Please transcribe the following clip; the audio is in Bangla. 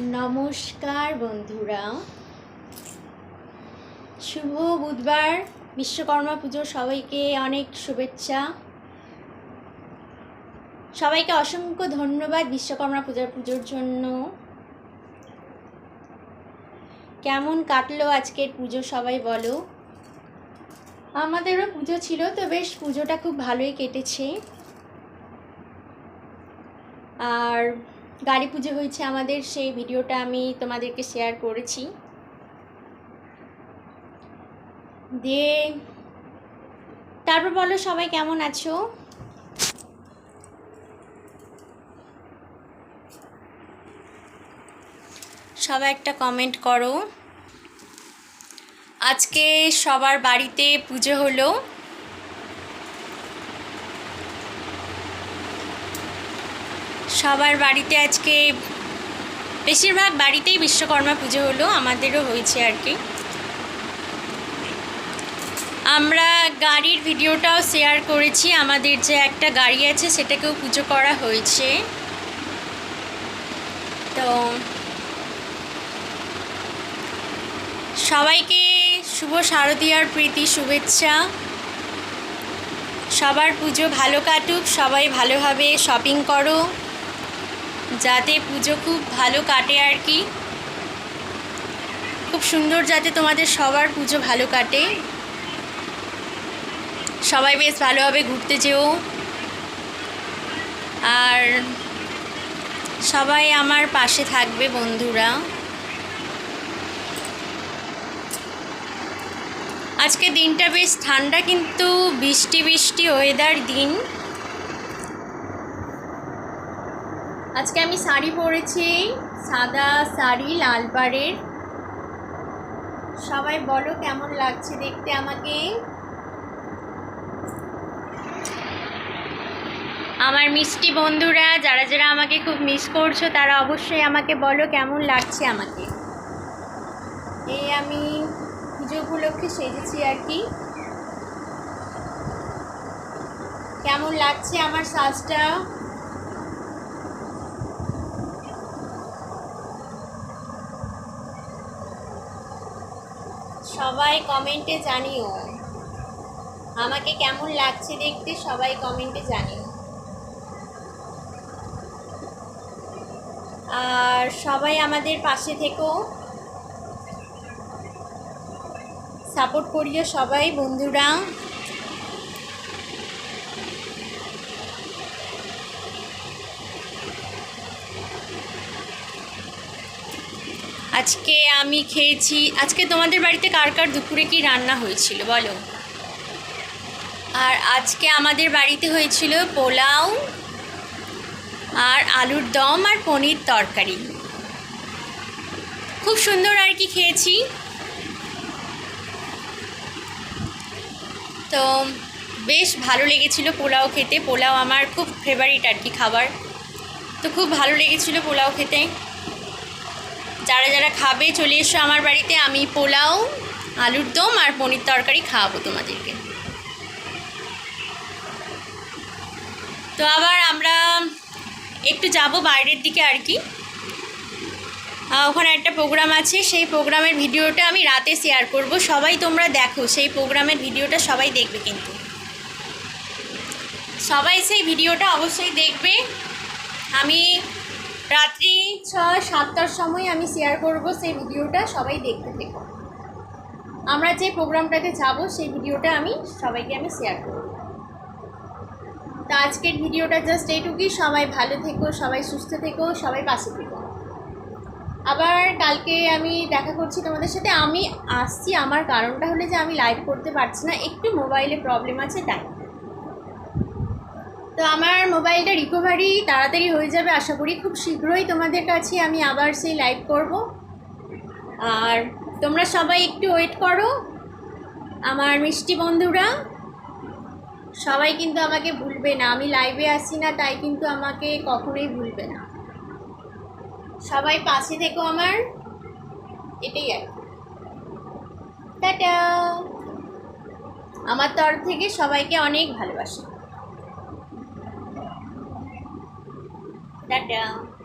নমস্কার বন্ধুরা। শুভ বুধবার। বিশ্বকর্মা পুজোর সবাইকে অনেক শুভেচ্ছা। সবাইকে অসংখ্য ধন্যবাদ বিশ্বকর্মা পূজার পুজোর জন্য। কেমন কাটলো আজকের পুজো সবাই বলো? আমাদেরও পুজো ছিল, তো বেশ পুজোটা খুব ভালোই কেটেছে। আর গাড়ি পুজো হয়েছে আমাদের, সেই ভিডিওটা আমি তোমাদেরকে শেয়ার করেছি। দিয়ে তারপর বলো সবাই কেমন আছো? সবাই একটা কমেন্ট করো। আজকে সবার বাড়িতে পুজো হলো। সবার বাড়িতে আজকে বেশিরভাগ বাড়িতেই বিশ্বকর্মা পুজো হলো, আমাদেরও হয়েছে আর কি। আমরা গাড়ির ভিডিওটাও শেয়ার করেছি, আমাদের যে একটা গাড়ি আছে সেটাকেও পুজো করা হয়েছে। তো সবাইকে শুভ শারদীয়ার প্রীতি, শুভেচ্ছা। সবার পুজো ভালো কাটুক, সবাই ভালোভাবে শপিং করো। যাতে পুজো খুব ভালো কাটে আর কি। খুব সুন্দর যাতে তোমাদের সবার পুজো ভালো কাটে। সবাই বেশ ভালোভাবে ঘুরতে যেও। আর সবাই আমার পাশে থাকবে বন্ধুরা। আজকে দিনটা বেশ ঠান্ডা কিন্তু বৃষ্টি বৃষ্টি ওয়েদার দিন। আজকে আমি শাড়ি পরেছি, সাদা শাড়ি, লাল পাড়ের সবাই বলো কেমন লাগছে দেখতে আমাকে? আমার মিষ্টি বন্ধুরা, যারা যারা আমাকে খুব মিস করছ, তারা অবশ্যই আমাকে বলো কেমন লাগছে আমাকে। এই আমি পুজো উপলক্ষে সেজেছি আর কি। কেমন লাগছে আমার সাজটা? সবাই কমেন্টে জানিও। আমাকে কেমন লাগছে দেখতে সবাই কমেন্টে জানিও। আর সবাই আমাদের পাশে থেকেও সাপোর্ট করিও সবাই, বন্ধুরা। আজকে আমি খেয়েছি, আজকে তোমাদের বাড়িতে কার কার দুপুরে কি রান্না হয়েছিল বলো? আর আজকে আমাদের বাড়িতে হয়েছিল পোলাও, আর আলুর দম, আর পনির তরকারি। খুব সুন্দর আর কি খেয়েছি। তো বেশ ভালো লেগেছিল পোলাও খেতে। পোলাও আমার খুব ফেভারিট আর কি খাবার। তো খুব ভালো লেগেছিল পোলাও খেতে। যারা যারা খাবে, চলে এসো আমার বাড়িতে। আমি পোলাও, আলুর দম আর পনির তরকারি খাওয়াবো তোমাদেরকে। তো আবার আমরা একটু যাব বাইরের দিকে আর কি। ওখানে একটা প্রোগ্রাম আছে, সেই প্রোগ্রামের ভিডিওটা আমি রাতে শেয়ার করব। সবাই তোমরা দেখো, সেই প্রোগ্রামের ভিডিওটা সবাই দেখবে কিন্তু। সবাই সেই ভিডিওটা অবশ্যই দেখবে। আমি রাত্রি ছয় সাতটার সময় আমি শেয়ার করব সেই ভিডিওটা সবাই দেখতে থেকো। আমরা যে প্রোগ্রামটাতে যাব, সেই ভিডিওটা আমি সবাইকে আমি শেয়ার করব। তা আজকের ভিডিওটা জাস্ট এইটুকুই। সবাই ভালো থেকো, সবাই সুস্থ থেকো, সবাই পাশে থেকো। আবার কালকে আমি দেখা করছি তোমাদের সাথে। আমি আসছি, আমার কারণটা হলে যে আমি লাইভ করতে পারছি না। একটু মোবাইলে প্রবলেম আছে, তাই। তো আমার মোবাইলটা রিকভারি তাড়াতাড়ি হয়ে যাবে, আশা করি। খুব শীঘ্রই তোমাদের কাছে আমি আবার সেই লাইভ করব। আর তোমরা সবাই একটু ওয়েট করো, আমার মিষ্টি বন্ধুরা। সবাই কিন্তু আমাকে ভুলবে না, আমি লাইভে আসি না, তাই কিন্তু আমাকে কখনোই ভুলবে না। সবাই পাশে থেকো আমার, এটাই আর। টাটা! আমার তরফ থেকে সবাইকে অনেক ভালোবাসি। That down.